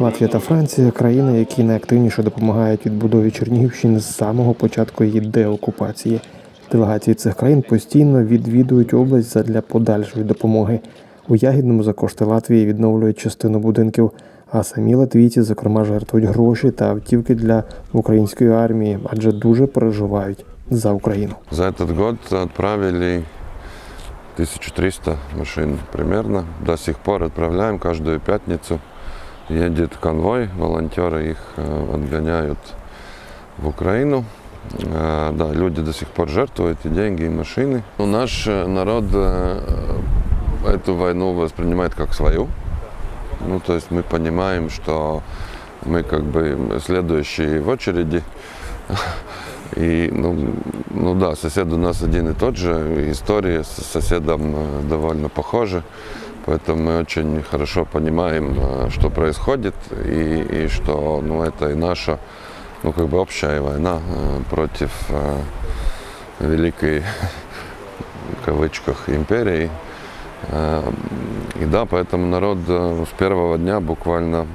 Латвія та Франція країни, які найактивніше допомагають відбудові Чернігівщини з самого початку її деокупації. Делегації цих країн постійно відвідують область задля подальшої допомоги. У Ягідному за кошти Латвії відновлюють частину будинків, а самі латвійці, зокрема, жертвують гроші та автівки для української армії, адже дуже переживають за Україну. За этот год отправили 1300 машин примерно. До сих пор отправляем каждую пятницу. Едет конвой, волонтеры их э, отгоняют в Украину. Э, Да, люди до сих пор жертвуют и деньги, и машины. Но наш э, народ эту войну воспринимает как свою. Ну, то есть мы понимаем, что мы как бы следующие в очереди. И, ну, ну да, сосед у нас один и тот же, истории с соседом довольно похожи, поэтому мы очень хорошо понимаем, что происходит, и, и что ну, это и наша, ну, как бы общая война э, против э, великой, в кавычках, империи. Э, И да, поэтому народ с первого дня буквально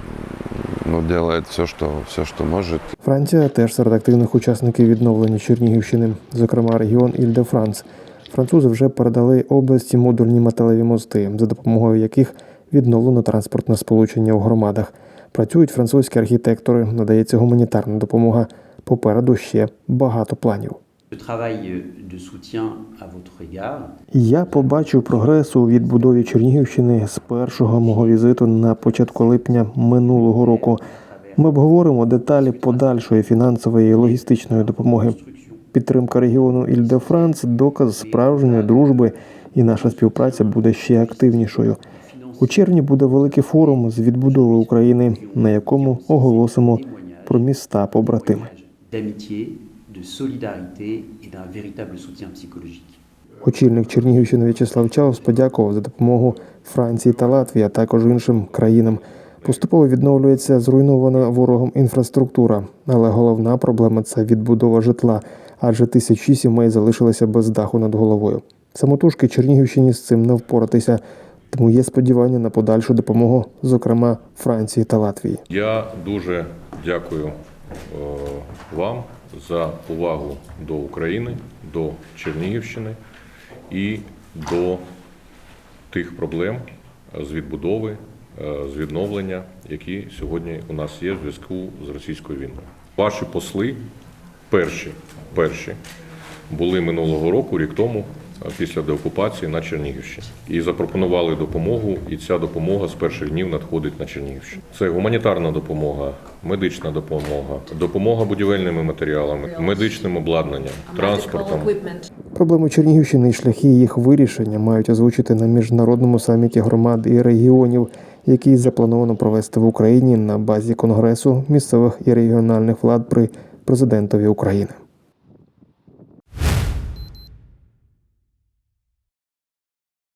ну, делает все, что, все, что может. Франція теж серед активних учасників відновлення Чернігівщини, зокрема регіон Іль-де-Франс. Французи вже передали області модульні металеві мости, за допомогою яких відновлено транспортне сполучення у громадах. Працюють французькі архітектори, надається гуманітарна допомога. Попереду ще багато планів. Égard Я побачив прогрес у відбудові Чернігівщини з першого мого візиту на початку липня минулого року. Ми обговоримо деталі подальшої фінансової і логістичної допомоги. Підтримка регіону Іль-де-Франс – доказ справжньої дружби, і наша співпраця буде ще активнішою. У червні буде великий форум з відбудови України, на якому оголосимо про міста побратими. De solidarité et d'un véritable soutien psychologique. Очільник Чернігівщини В'ячеслав Чаус подякував за допомогу Франції та Латвії, а також іншим країнам. Поступово відновлюється зруйнована ворогом інфраструктура, але головна проблема це відбудова житла, адже тисячі сімей залишилися без даху над головою. Самотужки Чернігівщині з цим не впоратися, тому є сподівання на подальшу допомогу, зокрема Франції та Латвії. Я дуже дякую е, вам за увагу до України, до Чернігівщини і до тих проблем з відбудови, е, з відновлення, які сьогодні у нас є в зв'язку з російською війною. Ваші посли перші, перші були минулого року, рік тому, після деокупації на Чернігівщині. І запропонували допомогу, і ця допомога з перших днів надходить на Чернігівщину. Це гуманітарна допомога, медична допомога, допомога будівельними матеріалами, медичним обладнанням, транспортом. Проблеми Чернігівщини і шляхи їх вирішення мають озвучити на міжнародному саміті громад і регіонів, який заплановано провести в Україні на базі Конгресу місцевих і регіональних влад при президентові України.